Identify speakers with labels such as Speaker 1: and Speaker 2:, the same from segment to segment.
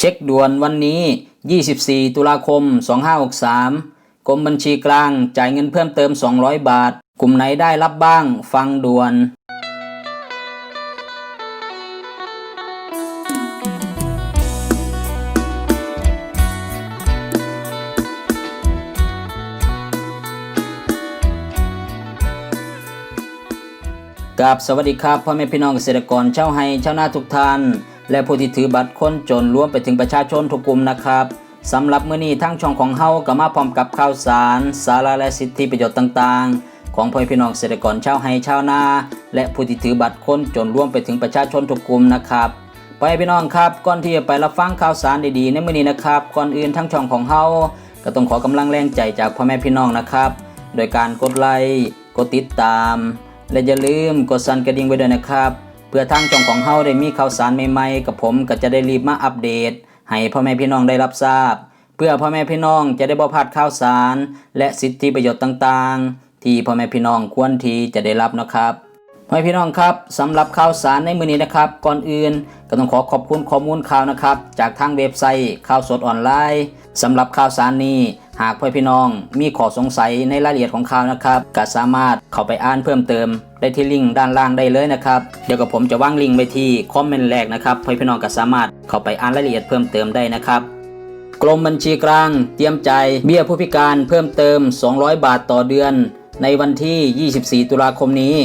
Speaker 1: เช็คด่วนวันนี้ 24 ตุลาคม 2563 กรมบัญชีกลางจ่ายเงินเพิ่มเติม 200 บาท กลุ่มไหนได้รับบ้าง ฟังด่วน กับสวัสดีครับพ่อแม่พี่น้องเกษตรกรชาวไฮชาวนาทุกท่าน และผู้ที่ถือบัตรคนจนรวมไปถึงประชาชนทุกกลุ่มนะครับสำหรับมื้อนี้ทั้งช่องของเฮาก็มาพร้อมกับข่าวสาร สาระและสิทธิประโยชน์ต่างๆ ของพ่อแม่พี่น้องเกษตรกรชาวไฮชาวนา และผู้ที่ถือบัตรคนจนรวมไปถึงประชาชนทุกกลุ่มนะครับพ่อแม่พี่น้องครับก่อนที่จะไปรับฟังข่าวสารดีๆในมื้อนี้นะครับก่อนอื่นทั้งช่องของเฮาก็ต้องขอกำลังแรงใจจากพ่อแม่พี่น้องนะครับ โดยการกดไลค์กดติดตาม และอย่าลืมกดสั่นกระดิ่งไว้ด้วยนะครับ เพื่อทางช่องของเฮาได้มีข่าวสารใหม่ๆ กับผมก็จะได้รีบมาอัปเดต ให้พ่อแม่พี่น้องได้รับทราบ เพื่อพ่อแม่พี่น้องจะได้บ่พลาดข่าวสาร และสิทธิประโยชน์ต่างๆ ที่พ่อแม่พี่น้องควรที่จะได้รับนะครับพ่อแม่พี่น้องครับสำหรับข่าวสารในมือนี้นะครับ ก่อนอื่นก็ต้องขอขอบคุณข้อมูลข่าวนะครับ จากทางเว็บไซต์ข่าวสดออนไลน์สำหรับข่าวสารนี้ หากพ่อพี่น้องมีข้อสงสัยในรายละเอียดของข่าวนะครับก็สามารถเข้าไปอ่านเพิ่มเติม ได้ที่ลิงก์ด้านล่างได้เลยนะครับเดี๋ยวกับผมจะว่างลิงก์ไว้ที่คอมเมนต์แรกนะครับพ่อพี่น้องก็สามารถเข้าไปอ่านรายละเอียดเพิ่มเติมได้นะครับกรมบัญชีกลางเตรียมใจเบี้ยผู้พิการเพิ่มเติม 200 บาทต่อเดือน ในวันที่ 24 ตุลาคมนี้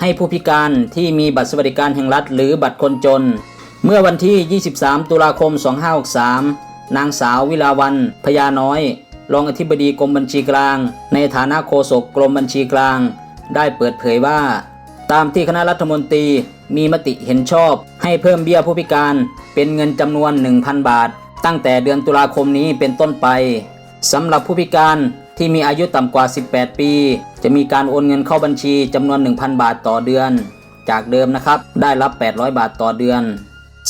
Speaker 1: ให้ผู้พิการที่มีบัตรสวัสดิการแห่งรัฐ หรือบัตรคนจน เมื่อวันที่ 23 ตุลาคม 2563 นางสาววิลาวันพญาน้อย รองอธิบดีกรมบัญชีกลาง ในฐานะโฆษกกรมบัญชีกลาง ได้เปิดเผยว่า ตามที่คณะรัฐมนตรีมีมติเห็นชอบ ให้เพิ่มเบี้ยผู้พิการเป็นเงินจำนวน 1,000 บาท ตั้งแต่เดือนตุลาคมนี้เป็นต้นไปสำหรับผู้พิการที่มีอายุต่ำกว่า 18 ปี จะมีการโอนเงินเข้าบัญชีจำนวน 1,000 บาทต่อเดือน จากเดิมนะครับได้รับ 800 บาทต่อเดือน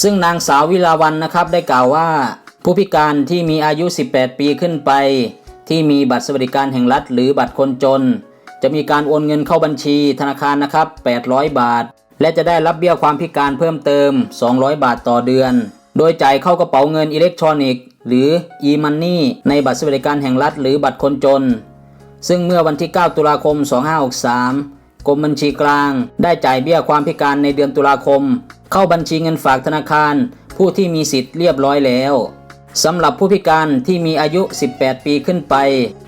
Speaker 1: ซึ่งนางสาววิลาวันนะครับได้กล่าวว่า ผู้พิการที่มีอายุ 18 ปีขึ้นไป ที่มีบัตรสวัสดิการแห่งรัฐ หรือบัตรคนจน จะมีการโอนเงินเข้าบัญชีธนาคารนะครับ 800 บาท และจะได้รับเบี้ยความพิการเพิ่มเติม 200 บาทต่อเดือน โดยจ่ายเข้ากระเป๋าเงินอิเล็กทรอนิกส์หรือ e-money ในบัตรสวัสดิการแห่งรัฐ หรือบัตรคนจน ซึ่งเมื่อวันที่ 9 ตุลาคม 2563 กรมบัญชีกลาง ได้จ่ายเบี้ยความพิการในเดือนตุลาคม เข้าบัญชีเงินฝากธนาคาร ผู้ที่มีสิทธิ์เรียบร้อยแล้ว สำหรับผู้พิการที่มีอายุ 18 ปีขึ้นไป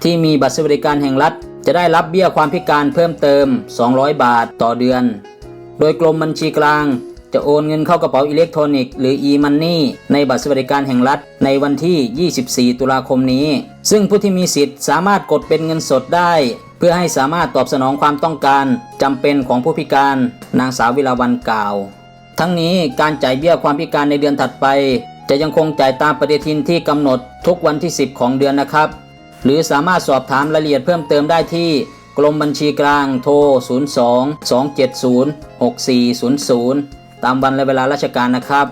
Speaker 1: ที่มีบัตรสวัสดิการแห่งรัฐ จะได้รับเบี้ยความพิการเพิ่มเติม 200 บาทต่อเดือน โดยกรมบัญชีกลาง จะโอนเงินเข้ากระเป๋าอิเล็กทรอนิกส์หรือ e-money ในบัตรสวัสดิการแห่งรัฐในวันที่ 24 ตุลาคมนี้ ซึ่งผู้ที่มีสิทธิ์สามารถกดเป็นเงินสดได้ เพื่อให้สามารถตอบสนองความต้องการจำเป็นของผู้พิการ นางสาววิลาวันกล่าว ทั้งนี้การจ่ายเบี้ยความพิการในเดือนถัดไป จะยังคงจ่ายตามปฏิทินที่กำหนดทุกวันที่ 10 ของเดือนนะครับ หรือสามารถสอบถามรายละเอียดเพิ่มเติมได้ที่กรมบัญชีกลางโทร 02 270 6400 ตามวันและเวลาราชการนะครับ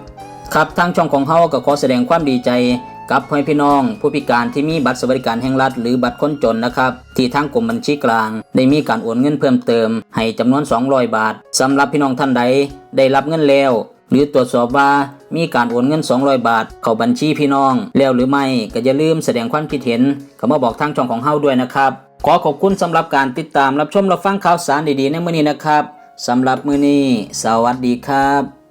Speaker 1: ครับทางช่องของเฮาก็ขอแสดงความดีใจกับพ่อพี่น้อง ผู้พิการที่มีบัตรสวัสดิการแห่งรัฐหรือบัตรคนจนนะครับ ที่ทางกรมบัญชีกลาง ได้มีการโอนเงินเพิ่มเติม ให้จำนวน 200 บาทสำหรับพี่น้องท่านใดได้รับเงินแล้ว หรือตรวจสอบว่ามีการโอนเงิน 200 บาท เข้าบัญชีพี่น้อง แล้วหรือไม่ก็อย่าลืมแสดงความคิดเห็นเข้ามาบอกทางช่องของเฮาด้วยนะครับ ขอขอบคุณสำหรับการติดตามรับชมรับฟังข่าวสารดีๆในมื้อนี้นะครับสำหรับมื้อนี้ สวัสดีครับ